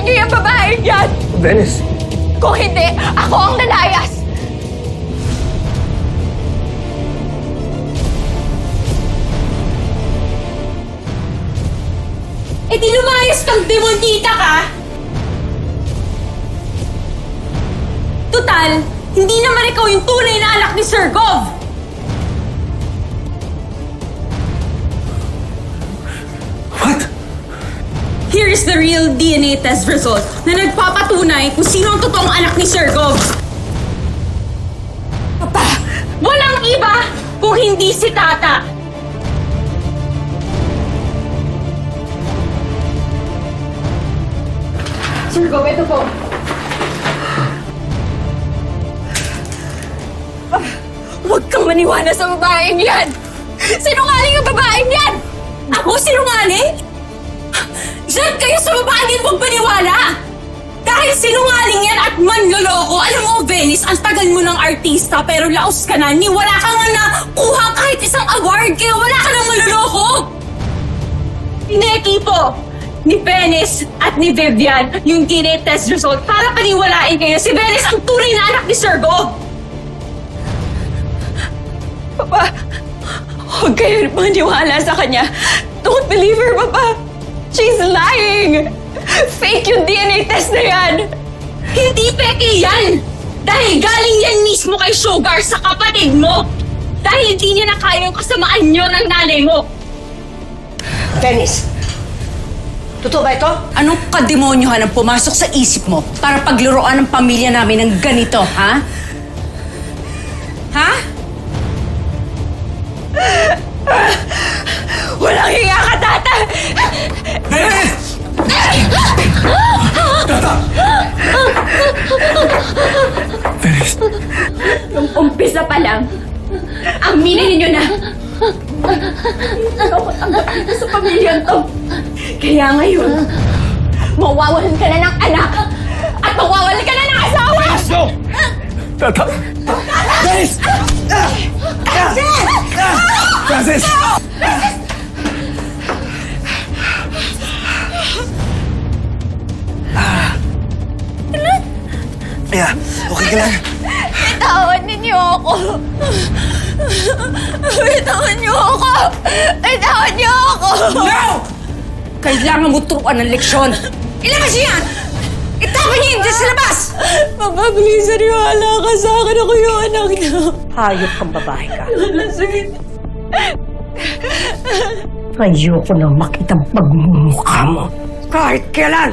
niyo yung babaeng yan! Venice, Kung hindi, ako ang lalayas! Eh di lumayas kang demonita ka! Tutal, hindi naman ikaw yung tunay na anak ni Sir Gov! Here is the real DNA test result na nagpapatunay kung sino ang totoong anak ni Sir Gov. Papa, walang iba kung hindi si Tata. Sir Gov, ito po. Huwag kang maniwala sa babaeng yan! Sinungaling ang babaeng yan! Ako sinungaling? Diyan kayo sa babae din huwag maniwala! Dahil sinungaling yan at manloloko, alam mo, Venice, ang tagal mo ng artista pero laos ka na, ni wala ka nga nakuha kahit isang award, kaya wala ka nang manloloko! Pinekipo ni Venice at ni Vivian yung DNA test result para paniwalain kayo si Venice ang tunay na anak ni Sir Gov! Papa, huwag kayo maniwala sa kanya. Don't believe her, Papa. She's lying. Fake yung DNA test na yan. Hindi peke yan! Dahil galing yan mismo kay Sugar sa kapatid mo! Dahil hindi niya na kaya yung kasamaan niyo ng nanay mo! Venice, totoo ba ito? Anong kademonyohan ang pumasok sa isip mo para pagluroan ng pamilya namin ng ganito, ha? Ha? Walang umpisa pa lang, aminin ninyo na. Ako tanggap dito sa pamilyang to. Kaya ngayon, mawawalan ka na ng anak at mawawalan ka na ng asawa! no! Tata! Venice! Francis! Yeah, okay ka lang? Bitawan ninyo ako! Bitawan niyo ako! Bitawan niyo ako! No! Kailangan mo turuan ng leksyon. Ilabas niyo yan! Itapon niyo yun sa labas! Papa, please, sariwala ka sa akin. Ako yung anak niyo. Hayop kang babae ka. Sige. Ayoko na makitang pagmumukha mo. Kahit kailan!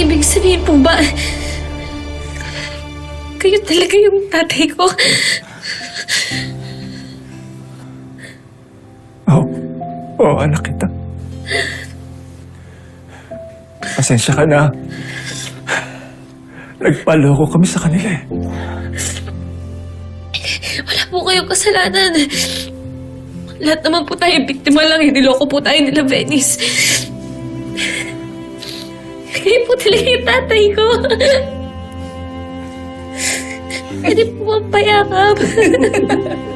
Ibig sabihin po ba, kayo talaga yung tatay ko? Oo. Oo, anak kita. Pasensya ka na. Nagpaloko kami sa kanila eh. Wala po kayong kasalanan. Lahat naman po tayo biktima lang. Niloko po tayo nila Venice. Kayo po talaga yung tatay ko. Pwede po bang payakap?